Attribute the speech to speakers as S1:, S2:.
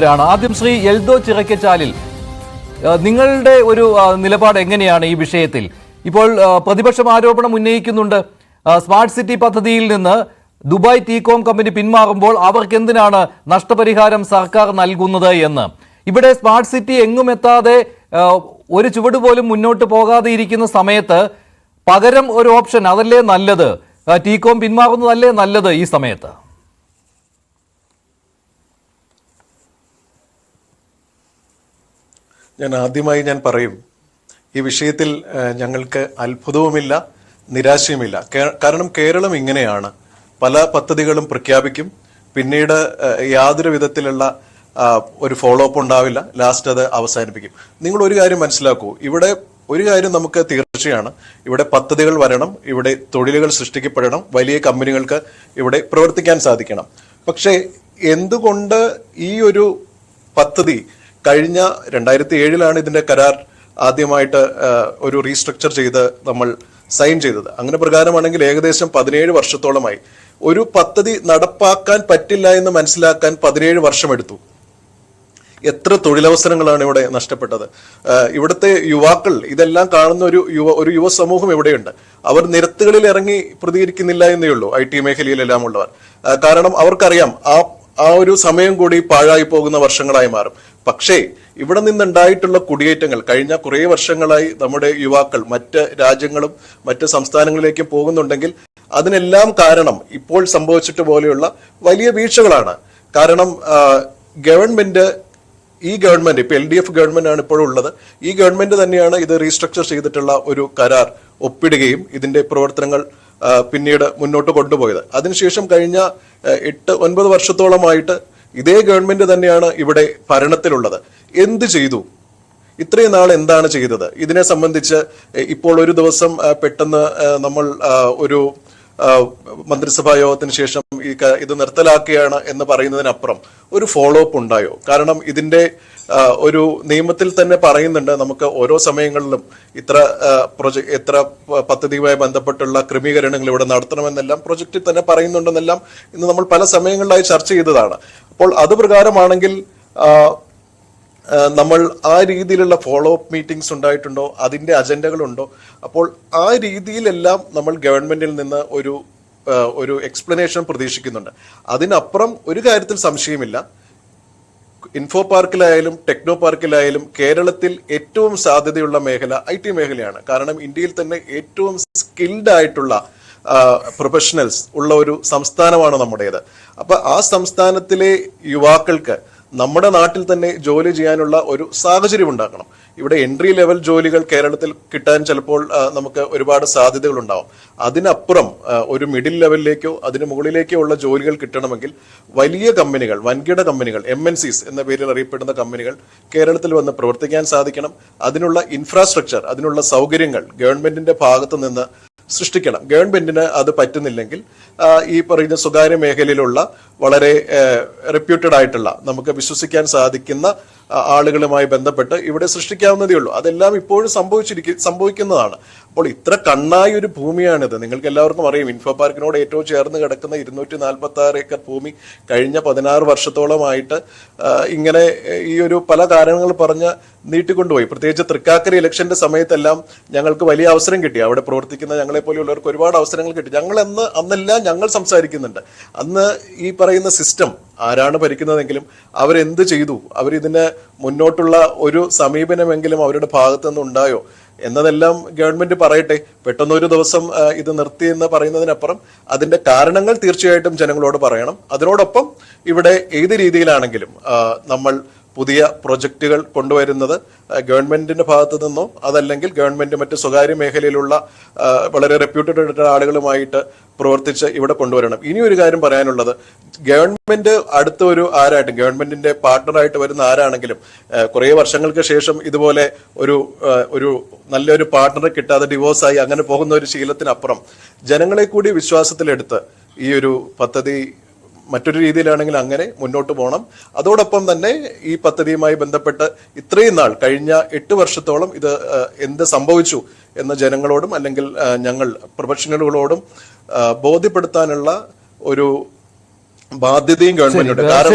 S1: ാണ്. ആദ്യം ശ്രീ എൽദോ ചിറക്കച്ചാലിൽ നിങ്ങളുടെ ഒരു നിലപാട് എങ്ങനെയാണ് ഈ വിഷയത്തിൽ? ഇപ്പോൾ പ്രതിപക്ഷം ആരോപണം ഉന്നയിക്കുന്നുണ്ട്. സ്മാർട്ട് സിറ്റി പദ്ധതിയിൽ നിന്ന് ദുബായ് ടീകോം കമ്പനി പിന്മാറുമ്പോൾ അവർക്ക് എന്തിനാണ് നഷ്ടപരിഹാരം സർക്കാർ നൽകുന്നത് എന്ന്? ഇവിടെ സ്മാർട്ട് സിറ്റി എങ്ങും എത്താതെ ഒരു ചുവട് പോലും മുന്നോട്ട് പോകാതെ ഇരിക്കുന്ന സമയത്ത് പകരം ഒരു ഓപ്ഷൻ അതല്ലേ നല്ലത്? ടീകോം പിന്മാറുന്നതല്ലേ നല്ലത് ഈ സമയത്ത്?
S2: ഞാൻ ആദ്യമായി ഞാൻ പറയും ഈ വിഷയത്തിൽ ഞങ്ങൾക്ക് അത്ഭുതവുമില്ല നിരാശയുമില്ല. കാരണം കേരളം ഇങ്ങനെയാണ്. പല പദ്ധതികളും പ്രഖ്യാപിക്കും. പിന്നീട് യാതൊരു വിധത്തിലുള്ള ഒരു ഫോളോ അപ്പ് ഉണ്ടാവില്ല. ലാസ്റ്റ് അത് അവസാനിപ്പിക്കും. നിങ്ങൾ ഒരു കാര്യം മനസ്സിലാക്കൂ. ഇവിടെ ഒരു കാര്യം നമുക്ക് തീർച്ചയാണ്. ഇവിടെ പദ്ധതികൾ വരണം ഇവിടെ തൊഴിലുകൾ സൃഷ്ടിക്കപ്പെടണം വലിയ കമ്പനികൾക്ക് ഇവിടെ പ്രവർത്തിക്കാൻ സാധിക്കണം. പക്ഷേ എന്തുകൊണ്ട് ഈ ഒരു പദ്ധതി കഴിഞ്ഞ രണ്ടായിരത്തി ഏഴിലാണ് ഇതിന്റെ കരാർ ആദ്യമായിട്ട് ഒരു റീസ്ട്രക്ചർ ചെയ്ത് നമ്മൾ സൈൻ ചെയ്തത്. അങ്ങനെ പ്രകാരമാണെങ്കിൽ ഏകദേശം പതിനേഴ് വർഷത്തോളമായി. ഒരു പദ്ധതി നടപ്പാക്കാൻ പറ്റില്ല എന്ന് മനസ്സിലാക്കാൻ പതിനേഴ് വർഷമെടുത്തു. എത്ര തൊഴിലവസരങ്ങളാണ് ഇവിടെ നഷ്ടപ്പെട്ടത്? ഇവിടുത്തെ യുവാക്കൾ ഇതെല്ലാം കാണുന്ന ഒരു യുവ ഒരു യുവ സമൂഹം ഇവിടെയുണ്ട്. അവർ നിരത്തുകളിൽ ഇറങ്ങി പ്രതികരിക്കുന്നില്ല എന്നേ ഉള്ളൂ ഐ ടി മേഖലയിലെല്ലാം ഉള്ളവർ കാരണം അവർക്കറിയാം ആ ആ ഒരു സമയം കൂടി പാഴായി പോകുന്ന വർഷങ്ങളായി മാറും. പക്ഷേ ഇവിടെ നിന്നുണ്ടായിട്ടുള്ള കുടിയേറ്റങ്ങൾ കഴിഞ്ഞ കുറേ വർഷങ്ങളായി നമ്മുടെ യുവാക്കൾ മറ്റ് രാജ്യങ്ങളും മറ്റ് സംസ്ഥാനങ്ങളിലേക്കും പോകുന്നുണ്ടെങ്കിൽ അതിനെല്ലാം കാരണം ഇപ്പോൾ സംഭവിച്ചിട്ട് പോലെയുള്ള വലിയ വീഴ്ചകളാണ്. കാരണം ഗവൺമെന്റ് ഈ ഗവൺമെന്റ് ഇപ്പൊ എൽ ഡി എഫ് ഗവൺമെന്റ് ആണ് ഇപ്പോഴുള്ളത് ഈ ഗവൺമെന്റ് തന്നെയാണ് ഇത് റീസ്ട്രക്ചർ ചെയ്തിട്ടുള്ള ഒരു കരാർ ഒപ്പിടുകയും ഇതിന്റെ പ്രവർത്തനങ്ങൾ പിന്നീട് മുന്നോട്ട് കൊണ്ടുപോയത്. അതിനുശേഷം കഴിഞ്ഞ എട്ട് ഒൻപത് വർഷത്തോളമായിട്ട് ഇതേ ഗവൺമെന്റ് തന്നെയാണ് ഇവിടെ ഭരണത്തിലുള്ളത്. എന്ത് ചെയ്തു? ഇത്രയും നാൾ എന്താണ് ചെയ്തത്? ഇതിനെ സംബന്ധിച്ച് ഇപ്പോൾ ഒരു ദിവസം പെട്ടെന്ന് നമ്മൾ ഒരു മന്ത്രിസഭാ യോഗത്തിന് ശേഷം ഈ ഇത് നിർത്തലാക്കുകയാണ് എന്ന് പറയുന്നതിനപ്പുറം ഒരു ഫോളോ അപ്പ് ഉണ്ടായോ? കാരണം ഇതിന്റെ ഒരു നിയമത്തിൽ തന്നെ പറയുന്നുണ്ട് നമുക്ക് ഓരോ സമയങ്ങളിലും ഇത്ര പ്രൊജക്ട് എത്ര പദ്ധതിയുമായി ബന്ധപ്പെട്ടുള്ള ക്രമീകരണങ്ങൾ ഇവിടെ നടത്തണമെന്നെല്ലാം പ്രൊജക്റ്റിൽ തന്നെ പറയുന്നുണ്ടെന്നെല്ലാം ഇന്ന് നമ്മൾ പല സമയങ്ങളിലായി ചർച്ച ചെയ്തതാണ്. അപ്പോൾ അത് പ്രകാരമാണെങ്കിൽ നമ്മൾ ആ രീതിയിലുള്ള ഫോളോ അപ്പ് മീറ്റിംഗ്സ് ഉണ്ടായിട്ടുണ്ടോ? അതിന്റെ അജണ്ടകളുണ്ടോ? അപ്പോൾ ആ രീതിയിലെല്ലാം നമ്മൾ ഗവൺമെന്റിൽ നിന്ന് ഒരു ഒരു എക്സ്പ്ലനേഷൻ പ്രതീക്ഷിക്കുന്നുണ്ട്. അതിനപ്പുറം ഒരു കാര്യത്തിൽ സംശയമില്ല. ഇൻഫോ പാർക്കിലായാലും ടെക്നോ പാർക്കിലായാലും കേരളത്തിൽ ഏറ്റവും സാധ്യതയുള്ള മേഖല ഐ ടി മേഖലയാണ്. കാരണം ഇന്ത്യയിൽ തന്നെ ഏറ്റവും സ്കിൽഡ് ആയിട്ടുള്ള പ്രൊഫഷണൽസ് ഉള്ള ഒരു സംസ്ഥാനമാണ് നമ്മുടേത്. അപ്പൊ ആ സംസ്ഥാനത്തിലെ യുവാക്കൾക്ക് നമ്മുടെ നാട്ടിൽ തന്നെ ജോലി ചെയ്യാനുള്ള ഒരു സാഹചര്യം ഉണ്ടാക്കണം ഇവിടെ എൻട്രി ലെവൽ ജോലികൾ കേരളത്തിൽ കിട്ടാൻ ചിലപ്പോൾ നമുക്ക് ഒരുപാട് സാധ്യതകൾ ഉണ്ടാവും. അതിനപ്പുറം ഒരു മിഡിൽ ലെവലിലേക്കോ അതിന് മുകളിലേക്കോ ഉള്ള ജോലികൾ കിട്ടണമെങ്കിൽ വലിയ കമ്പനികൾ വൻകിട കമ്പനികൾ എം എൻ സിസ് എന്ന പേരിൽ അറിയപ്പെടുന്ന കമ്പനികൾ കേരളത്തിൽ വന്ന് പ്രവർത്തിക്കാൻ സാധിക്കണം. അതിനുള്ള ഇൻഫ്രാസ്ട്രക്ചർ അതിനുള്ള സൗകര്യങ്ങൾ ഗവൺമെന്റിന്റെ ഭാഗത്ത് നിന്ന് സൃഷ്ടിക്കണം. ഗവൺമെന്റിന് അത് പറ്റുന്നില്ലെങ്കിൽ ഈ പറയുന്ന സ്വകാര്യ മേഖലയിലുള്ള വളരെ റെപ്യൂട്ടഡ് ആയിട്ടുള്ള നമുക്ക് വിശ്വസിക്കാൻ സാധിക്കുന്ന ആളുകളുമായി ബന്ധപ്പെട്ട് ഇവിടെ സൃഷ്ടിക്കാവുന്നതേ ഉള്ളൂ. അതെല്ലാം ഇപ്പോഴും സംഭവിച്ചിരിക്കും സംഭവിക്കുന്നതാണ്. അപ്പോൾ ഇത്ര കണ്ണായ ഒരു ഭൂമിയാണിത്. നിങ്ങൾക്ക് എല്ലാവർക്കും അറിയാം ഇൻഫോ പാർക്കിനോട് ഏറ്റവും ചേർന്ന് കിടക്കുന്ന ഇരുന്നൂറ്റി നാൽപ്പത്തി ആറ് ഏക്കർ ഭൂമി കഴിഞ്ഞ പതിനാറ് വർഷത്തോളമായിട്ട് ഇങ്ങനെ ഈ ഒരു പല കാരണങ്ങൾ പറഞ്ഞ് നീട്ടിക്കൊണ്ടുപോയി. പ്രത്യേകിച്ച് തൃക്കാക്കര ഇലക്ഷന്റെ സമയത്തെല്ലാം ഞങ്ങൾക്ക് വലിയ അവസരം കിട്ടി. അവിടെ പ്രവർത്തിക്കുന്ന ഞങ്ങളെ പോലെയുള്ളവർക്ക് ഒരുപാട് അവസരങ്ങൾ കിട്ടി. ഞങ്ങൾ അന്ന് അന്നെല്ലാം ഞങ്ങൾ സംസാരിക്കുന്നുണ്ട്. അന്ന് ഈ പറയുന്ന സിസ്റ്റം ആരാണ് ഭരിക്കുന്നതെങ്കിലും അവരെന്ത് ചെയ്തു? അവരിതിന് മുന്നോട്ടുള്ള ഒരു സമീപനമെങ്കിലും അവരുടെ ഭാഗത്തു നിന്ന് ഉണ്ടായോ? എന്നതെല്ലാം ഗവൺമെന്റ് പറയട്ടെ. പെട്ടെന്ന് ഒരു ദിവസം ഇത് നിർത്തി എന്ന് പറയുന്നതിനപ്പുറം അതിന്റെ കാരണങ്ങൾ തീർച്ചയായിട്ടും ജനങ്ങളോട് പറയണം. അതിനോടൊപ്പം ഇവിടെ ഏത് രീതിയിലാണെങ്കിലും നമ്മൾ പുതിയ പ്രൊജക്റ്റുകൾ കൊണ്ടുവരുന്നത് ഗവൺമെന്റിന്റെ ഭാഗത്തു നിന്നോ അതല്ലെങ്കിൽ ഗവൺമെന്റ് മറ്റ് സ്വകാര്യ മേഖലയിലുള്ള വളരെ റെപ്യൂട്ടഡ് ആയിട്ടുള്ള ആളുകളുമായിട്ട് പ്രവർത്തിച്ച് ഇവിടെ കൊണ്ടുവരണം. ഇനി ഒരു കാര്യം പറയാനുള്ളത്. ഗവൺമെന്റ് അടുത്ത ഒരു ആരായിട്ടും ഗവൺമെന്റിന്റെ പാർട്ണറായിട്ട് വരുന്ന ആരാണെങ്കിലും കുറേ വർഷങ്ങൾക്ക് ശേഷം ഇതുപോലെ ഒരു ഒരു നല്ലൊരു പാർട്ണറെ കിട്ടാതെ ഡിവോഴ്സായി അങ്ങനെ പോകുന്ന ഒരു ശീലത്തിനപ്പുറം ജനങ്ങളെ കൂടി വിശ്വാസത്തിലെടുത്ത് ഈ ഒരു പദ്ധതി മറ്റൊരു രീതിയിലാണെങ്കിൽ അങ്ങനെ മുന്നോട്ട് പോകണം അതോടൊപ്പം തന്നെ ഈ പദ്ധതിയുമായി ബന്ധപ്പെട്ട് ഇത്രയും നാൾ കഴിഞ്ഞ എട്ട് വർഷത്തോളം ഇത് എന്ത് സംഭവിച്ചു എന്ന് ജനങ്ങളോടും അല്ലെങ്കിൽ ഞങ്ങൾ പ്രൊഫഷണലുകളോടും ബോധ്യപ്പെടുത്താനുള്ള ഒരു ബാധ്യതയും ഗവൺമെന്റിനുണ്ട്. കാരണം